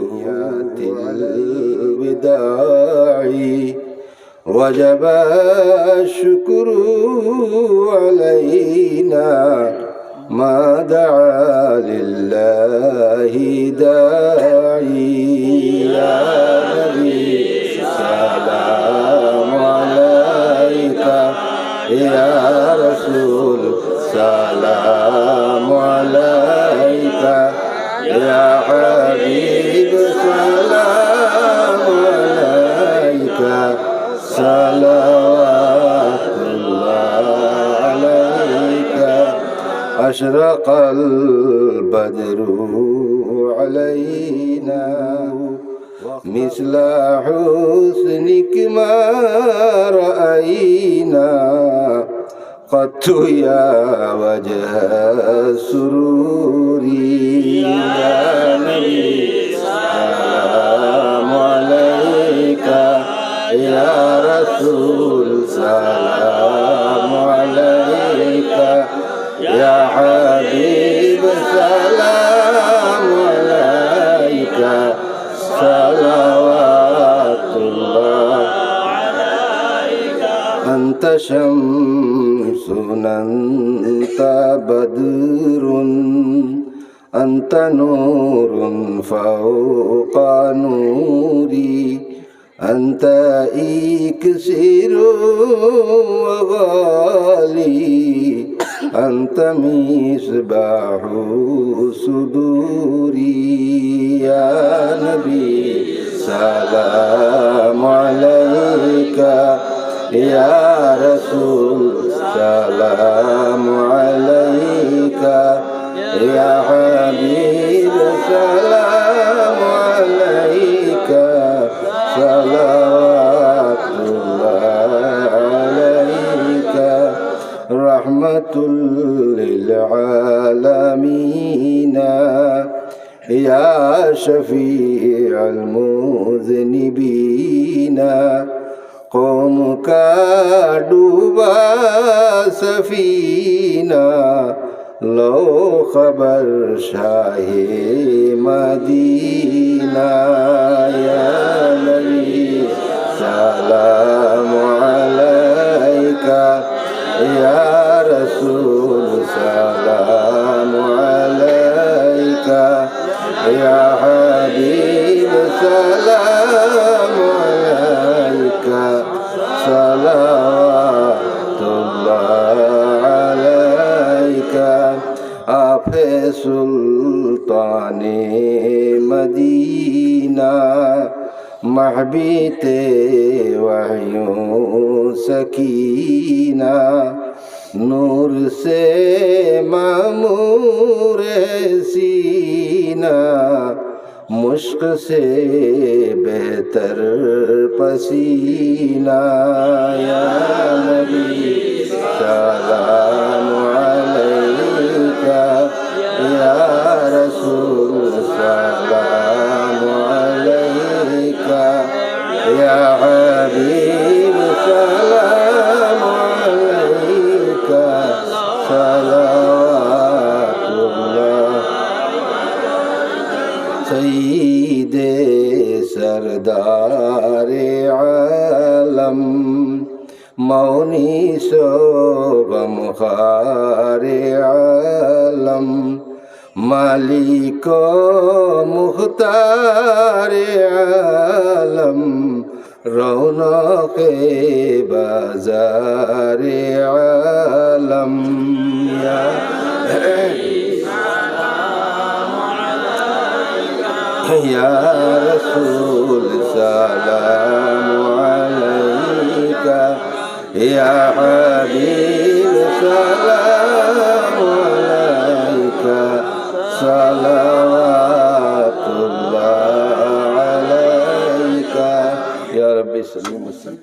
البدر الوداع وجب الشكر علينا ما دعا لله داعي. يا نبي سلام عليك. يا رسول سلام يا حبيب سلام عليك. صلوات الله عليك. أشرق البدر علينا مثل حسنك ما رأينا. قط يا وجه السرور شمس أنت بدر أنت نور فوق نوري أنت إكسر وغالي أنت مصباح صدوري يا حبيب سلام عليك صلوات الله عليك رحمة للعالمين يا شفيع المذنبين قوم كادوبا سفينة لو خبر شاه مدينة يا نبي سلام عليك يا رسول سلام عليك يا حبيب سلام عليك صلوات রে সুলতানে মদিনা মাহবিতে ওয়াহিয়ো সকিনা নূর সে মামুর সিনা मुश्क से बेहतर पसीना সারে আলম মৌনি সোগম হারে আলম মালিক মুখতারে আলম রৌনকে বাজারে আলম। ইয়া রসুল